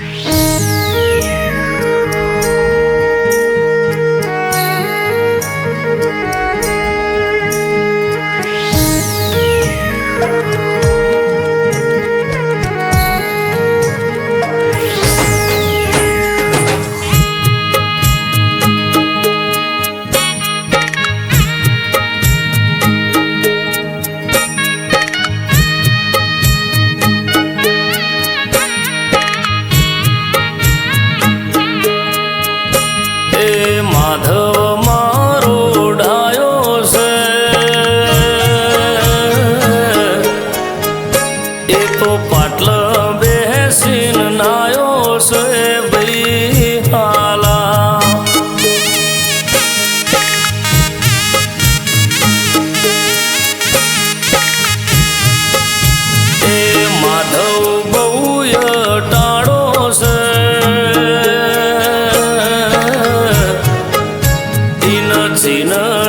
Bye. Madhav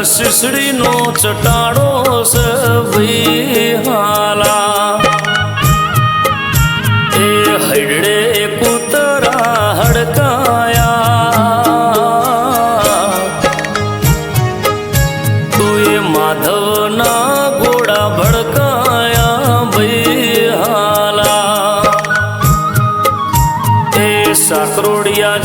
શીસડીનો ચટાડો સભી હાલા એ હડડે કૂતરા હડકાયા. તુએ માધવના ગોળા ભડકાયા ભઈ હાલા એ સાકરોડિયા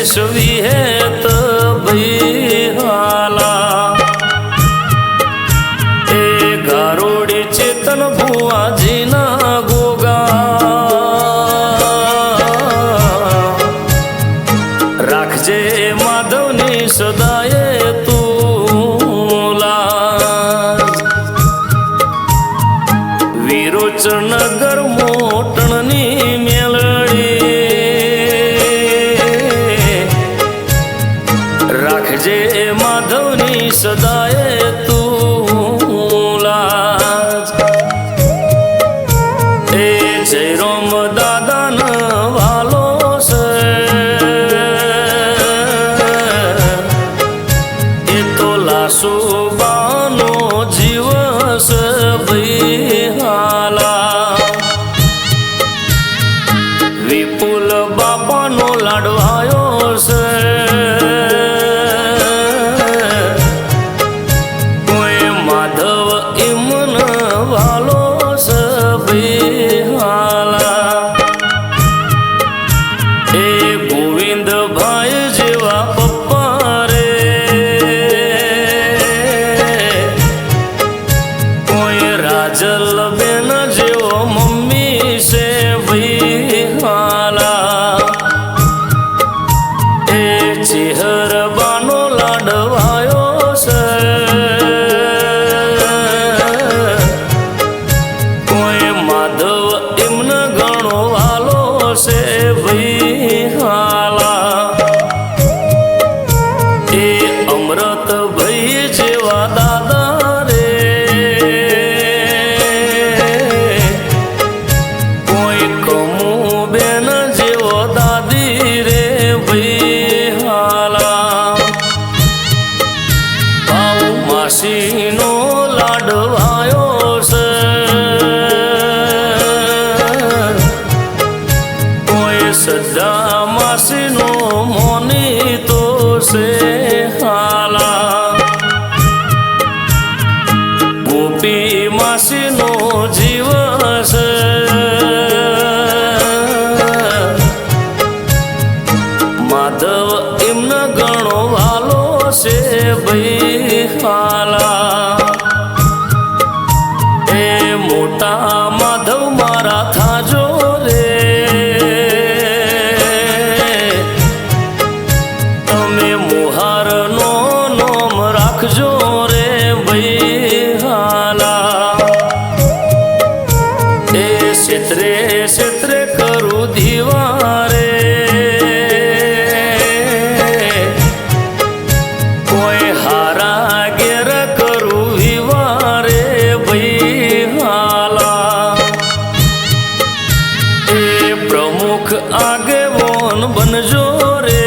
केशवी हेत बैहाला ते गारोडी चेतन भुवाजी ना गोगा. राखजे माधवनी सदाय तुला विरोचन गरमो સદાય તુલસીનો લાડવાયો છે. કોઈ સદા માસીનો મોની તો છે. করতাম આગે આગેવોન બનજો રે.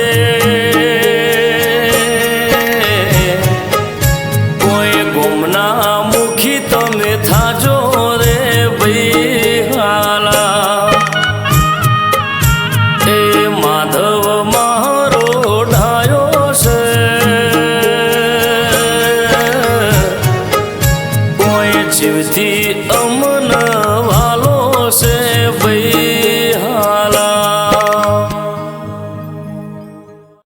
કોઈ ગુમના મુખી તમે થાજો રે ભાઈ હાલા એ માધવ મારો ઢાયો છે. કોઈ જીવતી